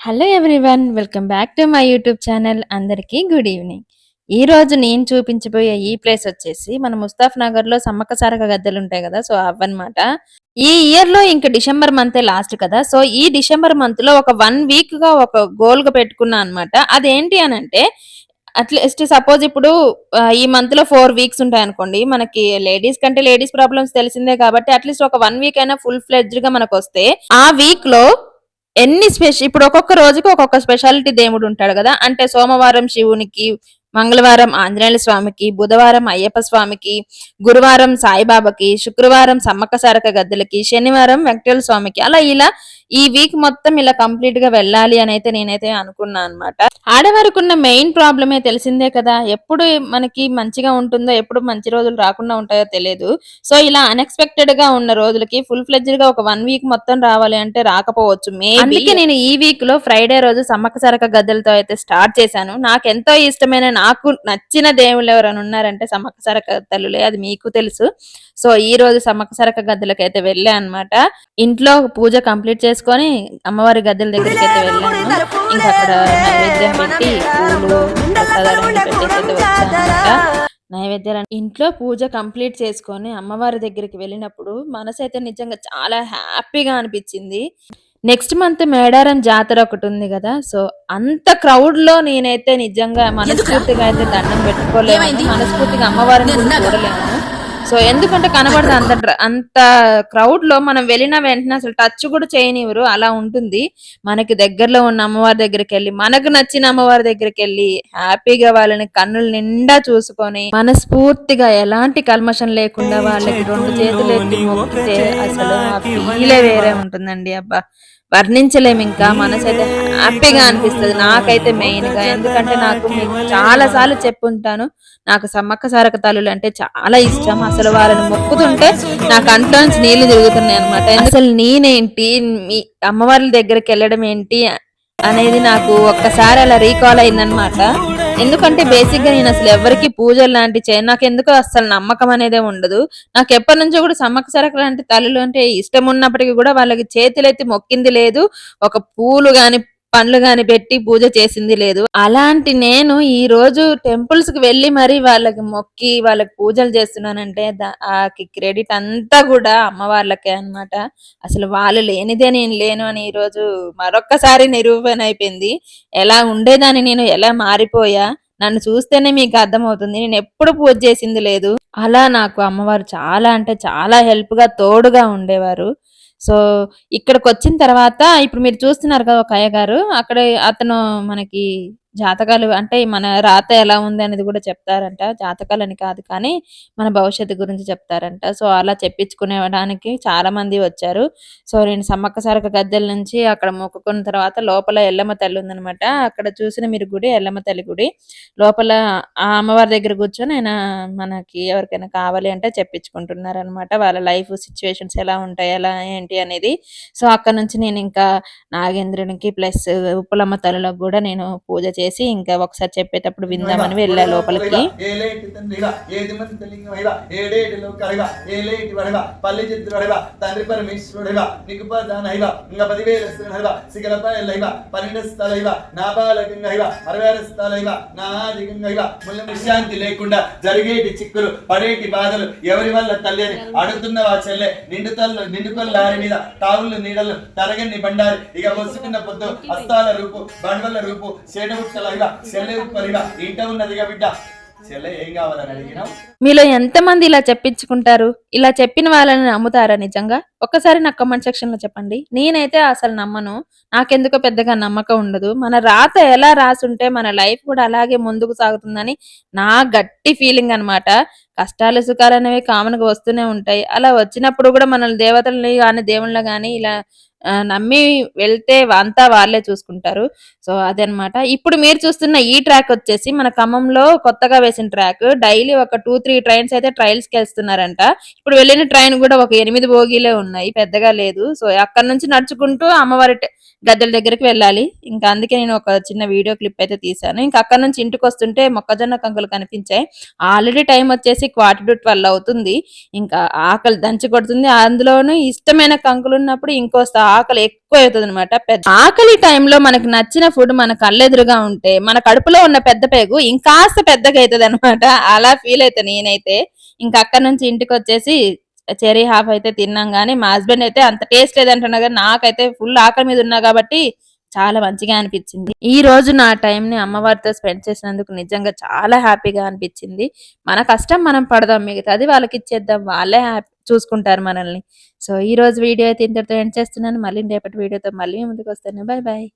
Hello everyone welcome back to my YouTube channel అందరికీ good evening ఈ రోజు నేను చూపించబోయే ఈ ప్లేస్ వచ్చేసి మన ముస్తాఫ్ నగర్లో సమ్మక్క సారక గద్దెలు ఉంటాయి కదా సో అవన్నమాట ఈ ఇయర్లో ఇంకా డిసెంబర్ మంత్ లాస్ట్ కదా సో ఈ డిసెంబర్ మంత్లో ఒక వన్ వీక్గా ఒక గోల్గా పెట్టుకున్నా అనమాట అదేంటి అని అంటే అట్లీస్ట్ సపోజ్ ఇప్పుడు ఈ మంత్లో ఫోర్ వీక్స్ ఉంటాయి అనుకోండి మనకి లేడీస్ కంటే లేడీస్ ప్రాబ్లమ్స్ తెలిసిందే కాబట్టి అట్లీస్ట్ ఒక వన్ వీక్ అయినా ఫుల్ ఫ్లెడ్జ్గా మనకు వస్తే ఆ వీక్లో ఎన్ని స్పెషల్ ఇప్పుడు ఒక్కొక్క రోజుకి ఒక్కొక్క స్పెషాలిటీ దేవుడు ఉంటాడు కదా. అంటే సోమవారం శివునికి మంగళవారం ఆంజనేయుల స్వామికి బుధవారం అయ్యప్ప స్వామికి గురువారం సాయిబాబాకి శుక్రవారం సమ్మక్క సారక గద్దెలకి శనివారం వెంకటేశ్వర స్వామికి. అలా ఇలా ఈ వీక్ మొత్తం ఇలా కంప్లీట్గా వెళ్ళాలి అని అయితే నేనైతే అనుకున్నాను అనమాట ఆడవారికి ఉన్న మెయిన్ ప్రాబ్లమే తెలిసిందే కదా. ఎప్పుడు మనకి మంచిగా ఉంటుందో ఎప్పుడు మంచి రోజులు రాకుండా ఉంటాయో తెలియదు. సో ఇలా అన్ఎక్స్పెక్టెడ్గా ఉన్న రోజులకి ఫుల్ ఫ్లెడ్జ్డ్గా ఒక వన్ వీక్ మొత్తం రావాలి అంటే రాకపోవచ్చు. మే అందుకే నేను ఈ వీక్లో ఫ్రైడే రోజు సమ్మక్క సారక గద్దెలతో అయితే స్టార్ట్ చేశాను. నాకు ఎంతో ఇష్టమైన నాకు నచ్చిన దేవుళ్ళు ఎవరైనా ఉన్నారంటే సమ్మక్క సరక తల్లులే అది మీకు తెలుసు. సో ఈ రోజు సమ్మక్క సరక గద్దెలకి అయితే వెళ్ళా అనమాట ఇంట్లో పూజ కంప్లీట్ చేసుకొని అమ్మవారి గద్దెల దగ్గరికి అయితే వెళ్ళాను. ఇంకా అక్కడ నైవేద్యం పెట్టి పూలు ప్రసాదాలు పెట్టేసి అయితే నైవేద్యాలు ఇంట్లో పూజ కంప్లీట్ చేసుకొని అమ్మవారి దగ్గరికి వెళ్ళినప్పుడు మనసు అయితే నిజంగా చాలా హ్యాపీగా అనిపించింది. నెక్స్ట్ మంత్ మేడారం జాతర ఒకటి ఉంది కదా సో అంత క్రౌడ్లో నేనైతే నిజంగా మనస్ఫూర్తిగా అయితే దండం పెట్టుకోలేము మనస్ఫూర్తిగా అమ్మవారిని కూడా చూడలేము సో ఎందుకంటే కనబడదు అంత అంత క్రౌడ్లో మనం వెళ్ళిన వెంటనే అసలు టచ్ కూడా చేయనివ్వరు. అలా ఉంటుంది. మనకి దగ్గరలో ఉన్న అమ్మవారి దగ్గరికి వెళ్ళి మనకు నచ్చిన అమ్మవారి దగ్గరికి వెళ్ళి హ్యాపీగా వాళ్ళని కన్నుల నిండా చూసుకొని మనస్ఫూర్తిగా ఎలాంటి కల్మషం లేకుండా వాళ్ళకి రెండు చేతులు ఎత్తి మొక్కితే అసలు ఫీలే వేరే ఉంటుందండి అబ్బా. వర్ణించలేము ఇంకా. మనసు అయితే హ్యాపీగా అనిపిస్తుంది. నాకైతే మెయిన్గా ఎందుకంటే నాకు చాలా సార్లు చెప్పుంటాను. నాకు సమ్మక్క సారక తల్లులు అంటే చాలా ఇష్టం. అసలు వాళ్ళని మొక్కుతుంటే నాకు కంట్లో నీళ్ళు తిరుగుతున్నాయి అనమాట అసలు నేనేంటి? మీ అమ్మవార్ల దగ్గరికి వెళ్ళడం ఏంటి? అనేది నాకు ఒక్కసారి అలా రీకాల్ అయిందనమాట ఎందుకంటే బేసిక్గా నేను అసలు ఎవరికి పూజలు లాంటి చేయను. నాకు ఎందుకు అసలు నమ్మకం అనేదే ఉండదు. నాకు ఎప్పటి నుంచో కూడా సమ్మక్క సరక లాంటి తల్లులు అంటే ఇష్టం ఉన్నప్పటికీ కూడా వాళ్ళకి చేతులైతే మొక్కింది లేదు. ఒక పూలు గాని పండ్లు గాని పెట్టి పూజ చేసింది లేదు. అలాంటి నేను ఈ రోజు టెంపుల్స్కి వెళ్ళి మరి వాళ్ళకి మొక్కి వాళ్ళకి పూజలు చేస్తున్నానంటే దా- ఆ క్రెడిట్ అంతా కూడా అమ్మవార్లకే అన్నమాట. అసలు వాళ్ళు లేనిదే నేను లేను అని ఈ రోజు మరొక్కసారి నిరూపణ అయిపోయింది. ఎలా ఉండేదాన్ని నేను ఎలా మారిపోయా? నన్ను చూస్తేనే మీకు అర్థమవుతుంది. నేను ఎప్పుడు పూజ చేసింది లేదు. అలా నాకు అమ్మవారు చాలా అంటే చాలా హెల్ప్గా తోడుగా ఉండేవారు. సో ఇక్కడికి వచ్చిన తర్వాత ఇప్పుడు మీరు చూస్తున్నారు కదా ఒక అయ్యగారు అక్కడ అతను మనకి జాతకాలు అంటే మన రాత ఎలా ఉంది అనేది కూడా చెప్తారంట. జాతకాలు అని కాదు కానీ మన భవిష్యత్తు గురించి చెప్తారంట. సో అలా చెప్పించుకునేవడానికి చాలా మంది వచ్చారు. సో నేను సమ్మక్క సారక గద్దెల నుంచి అక్కడ మొక్కుకున్న తర్వాత లోపల ఎల్లమ్మ తల్లి ఉందనమాట అక్కడ చూసిన మీరు గుడి ఎల్లమ్మ తల్లి గుడి. లోపల ఆ అమ్మవారి దగ్గర కూర్చొని ఆయన మనకి ఎవరికైనా కావాలి అంటే చెప్పించుకుంటున్నారనమాట వాళ్ళ లైఫ్ సిచ్యువేషన్స్ ఎలా ఉంటాయి ఎలా ఏంటి అనేది. సో అక్కడ నుంచి నేను ఇంకా నాగేంద్రునికి ప్లస్ ఉప్పలమ్మ తల్లులకు కూడా నేను పూజ చేసి ఇంకా ఒకసారి చెప్పేటప్పుడు విందామని వెళ్ళా లోపలికి. తండ్రి పరమేశ్వరుడుగా ఇంక పదివేల పన్నెండు నా ముళ్ళ విశ్రాంతి లేకుండా జరిగేటి చిక్కులు పడేటి బాధలు ఎవరి వల్ల తల్లి అని అడుగుతున్న ఆ చెల్లె నిండు తల్లు నిండుకొల్ల లారి మీద తావులు నీడలు తరగని బండారి ఇక వస్తున్న పొద్దు అస్తాల రూపు బండవల్ల రూపు చేడబుట్టలగా చెల్లె ఉప్పరిగా ఇంట ఉన్నదిగా బిడ్డ. ఏం కావాలని అడిగినావు? మీలో ఎంతమంది ఇలా చెప్పించుకుంటారు? ఇలా చెప్పిన వాళ్ళని నమ్ముతారా నిజంగా? ఒక్కసారి నాకు కమెంట్ సెక్షన్లో చెప్పండి. నేనైతే అసలు నమ్మను. నాకెందుకో పెద్దగా నమ్మకం ఉండదు. మన రాత ఎలా రాసుంటే మన లైఫ్ కూడా అలాగే ముందుకు సాగుతుందని నా గట్టి ఫీలింగ్ అన్నమాట. కష్టాలు సుఖాలు అనేవి కామన్గా వస్తూనే ఉంటాయి. అలా వచ్చినప్పుడు కూడా మనల్ని దేవతల్ని కానీ దేవుళ్ళ కానీ ఇలా నమ్మి వెళ్తే అంతా వాళ్ళే చూసుకుంటారు. సో అదనమాట ఇప్పుడు మీరు చూస్తున్న ఈ ట్రాక్ వచ్చేసి మన ఖమ్మంలో కొత్తగా వేసిన ట్రాక్ డైలీ ఒక టూ త్రీ ట్రైన్స్ అయితే ట్రయల్స్కి వెళ్తున్నారంట. ఇప్పుడు వెళ్ళిన ట్రైన్ కూడా ఒక ఎనిమిది బోగీలే ఉన్నాయి పెద్దగా లేదు. సో అక్కడ నుంచి నడుచుకుంటూ అమ్మవారి గద్దెల దగ్గరికి వెళ్ళాలి. ఇంకా అందుకే నేను ఒక చిన్న వీడియో క్లిప్ అయితే తీశాను. ఇంకా అక్కడ నుంచి ఇంటికి వస్తుంటే మొక్కజొన్న కంకులు కనిపించాయి. ఆల్రెడీ టైం వచ్చేసి క్వార్టర్ టు ట్వెల్వ్ అవుతుంది. ఇంకా ఆకలి దంచి కొడుతుంది. అందులోనూ ఇష్టమైన కంకులు ఉన్నప్పుడు ఇంకోస్త ఆకలి ఎక్కువ అవుతుంది అనమాట పెద్ద ఆకలి టైంలో మనకు నచ్చిన ఫుడ్ మన కళ్ళెదురుగా ఉంటే మన కడుపులో ఉన్న పెద్ద పేగు ఇంకాస్త పెద్దగా అవుతుంది అనమాట అలా ఫీల్ అవుతాను నేనైతే. ఇంకా అక్కడ నుంచి ఇంటికి వచ్చేసి చెరీ హాఫ్ అయితే తిన్నాం కానీ మా హస్బెండ్ అయితే అంత టేస్ట్ లేదంటున్నా కానీ నాకైతే ఫుల్ ఆకలి మీద ఉన్నా కాబట్టి చాలా మంచిగా అనిపించింది. ఈ రోజు నా టైం ని అమ్మవారితో స్పెండ్ చేసినందుకు నిజంగా చాలా హ్యాపీగా అనిపించింది. మన కష్టం మనం పడదాం మిగతాది వాళ్ళకి ఇచ్చేద్దాం వాళ్ళే హ్యాపీ చూసుకుంటారు మనల్ని. సో ఈ రోజు వీడియో అయితే ఇంతటితో ఎండ్ చేస్తున్నాను. మళ్ళీ రేపటి వీడియోతో మళ్ళీ ముందుకు వస్తాను. Bye bye